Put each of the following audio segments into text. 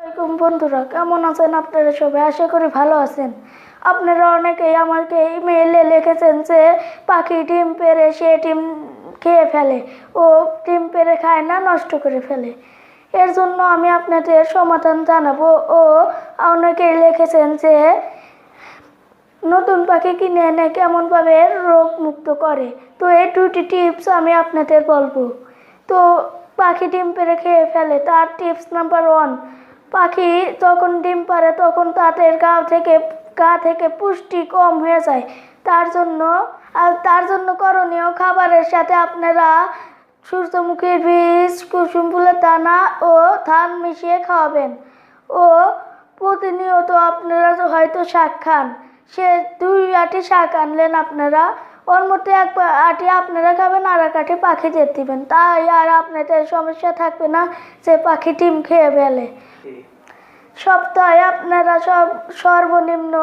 আসসালামাইকুম বন্ধুরা, কেমন আছেন আপনারা সবাই? আশা করি ভালো আছেন। আপনারা অনেকেই আমাকে ইমেইলে লিখেছেন যে, পাখি ডিম পেরে সে ডিম খেয়ে ফেলে। ও ডিম পেরে খায় না, নষ্ট করে ফেলে। এর জন্য আমি আপনাদের সমাধান জানাব। ও অনেকেই লিখেছেন যে, নতুন পাখি কিনে এনে কেমনভাবে রোগ মুক্ত করে। তো এই দুটি টিপস আমি আপনাদের বলব। তো পাখি ডিম পেরে খেয়ে ফেলে, তার টিপস নাম্বার ওয়ান পাখি যখন ডিম পারে তখন তাদের গা থেকে গা থেকে পুষ্টি কম হয়ে যায়। তার জন্য, আর তার জন্য করণীয় খাবারের সাথে আপনারা সূর্যমুখীর বীজ, কুসুম ফুলের দানা ও ধান মিশিয়ে খাওয়াবেন। ও প্রতিনিয়ত আপনারা হয়তো শাক খান। সে দুই আটি শাক আনলেন আপনারা, ওর মধ্যে এক আটি আপনারা খাবেন, আর এক আটি পাখিদের দিবেন। তাই আর আপনাদের সমস্যা থাকবে না যে পাখি ডিম খেয়ে ফেলে। সপ্তাহে আপনারা সব সর্বনিম্ন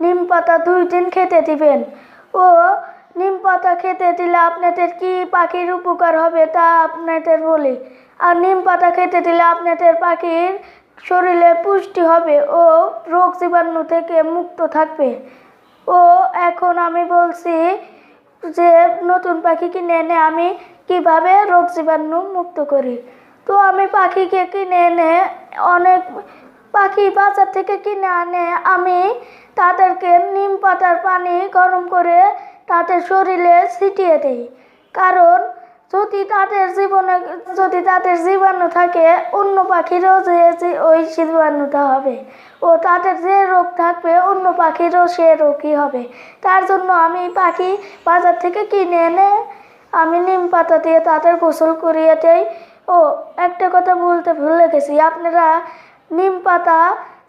নিম পাতা দুই দিন খেতে দিবেন। ও, নিম পাতা খেতে দিলে আপনাদের কি পাখির উপকার হবে তা আপনাদের বলি। আর নিম পাতা খেতে দিলে আপনাদের পাখির শরীরে পুষ্টি হবে ও রোগ জীবাণু থেকে মুক্ত থাকবে। ও, এখন আমি বলছি যে নতুন পাখি কিনে এনে আমি কীভাবে রোগ জীবাণু মুক্ত করি? তো আমি পাখিকে কিনে এনে অনেক পাখি বাজার থেকে কিনে আনে। আমি তাদেরকে নিম পাতার পানি গরম করে তাদের শরীরে ছিটিয়ে দিই। কারণ যদি তাদের জীবনে, যদি তাদের জীবাণু থাকে, অন্য পাখিরও যে ওই জীবাণুটা হবে ও তাদের যে রোগ থাকবে, অন্য পাখিরও সে রোগই হবে। তার জন্য আমি পাখি বাজার থেকে কিনে এনে আমি নিম পাতা দিয়ে তাদের গোসল করিয়ে দেই। কথা বলতে ভুলে গেছি আপনারা নিম পাতা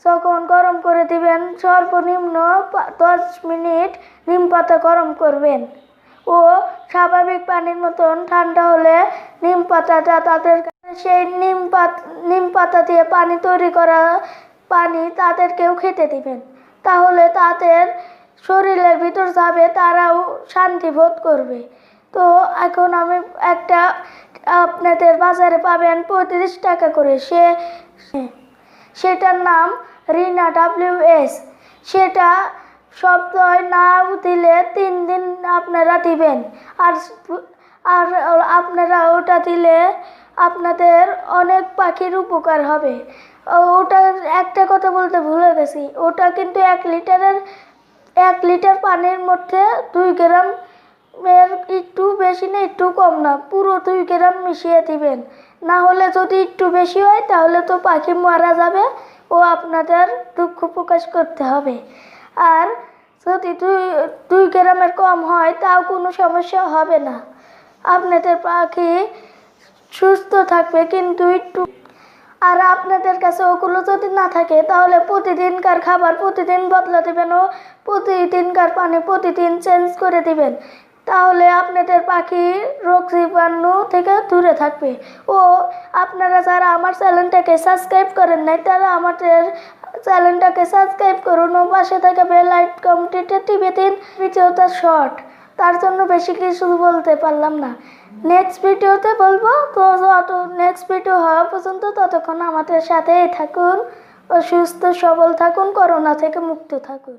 যখন গরম করে দিবেন, সর্বনিম্ন দশ মিনিট নিম পাতা গরম করবেন। ও স্বাভাবিক পানির মতন ঠান্ডা হলে নিম পাতাটা তাদের সেই নিম পাত নিম পাতা দিয়ে পানি তৈরি করা পানি তাদেরকেও খেতে দিবেন। তাহলে তাদের শরীরের ভিতর যাবে, তারাও শান্তি বোধ করবে। তো এখন আমি একটা আপনাদের বাজারে পাবেন পঁয়ত্রিশ টাকা করে। সে সেটার নাম রিনা ডাব্লিউ এস। সেটা সপ্তাহে না দিলে তিন দিন আপনারা দিবেন। আর আর আপনারা ওটা দিলে আপনাদের অনেক পাখির উপকার হবে। ওটা একটা কথা বলতে ভুলে গেছি। ওটা কিন্তু এক লিটারের এক লিটার পানির মধ্যে দুই গ্রাম এর একটু বেশি না, একটু কম না, পুরো দুই গ্রাম মিশিয়ে দিবেন। না হলে যদি একটু বেশি হয়, তাহলে তো পাখি মারা যাবে, ও আপনাদের দুঃখ প্রকাশ করতে হবে। আর যদি দুই দুই গ্রামের কম হয়, তাও কোনো সমস্যা হবে না। আপনাদের পাখি সুস্থ থাকবে, কিন্তু একটু আর আপনাদের কাছে ওগুলো যদি না থাকে, তাহলে প্রতিদিনকার খাবার প্রতিদিন বদলা দিবেন ও প্রতিদিনকার পানি প্রতিদিন চেঞ্জ করে দিবেন। তাহলে আপনাদের পাখি রোগ জীবাণু থেকে দূরে থাকবে। ও, আপনারা যারা আমার চ্যানেলটাকে সাবস্ক্রাইব করেন নাই, তারা আমাদের চ্যানেলটাকে সাবস্ক্রাইব করুন ও পাশে থাকা বেল আইকনটিতে টিপে দিন ভিডিওটা শর্ট। তার জন্য বেশি কিছু বলতে পারলাম না। নেক্সট ভিডিওতে বলব, তো যত নেক্সট ভিডিও হওয়া পর্যন্ত ততক্ষণ আমাদের সাথেই থাকুন ও সুস্থ সবল থাকুন, করোনা থেকে মুক্ত থাকুন।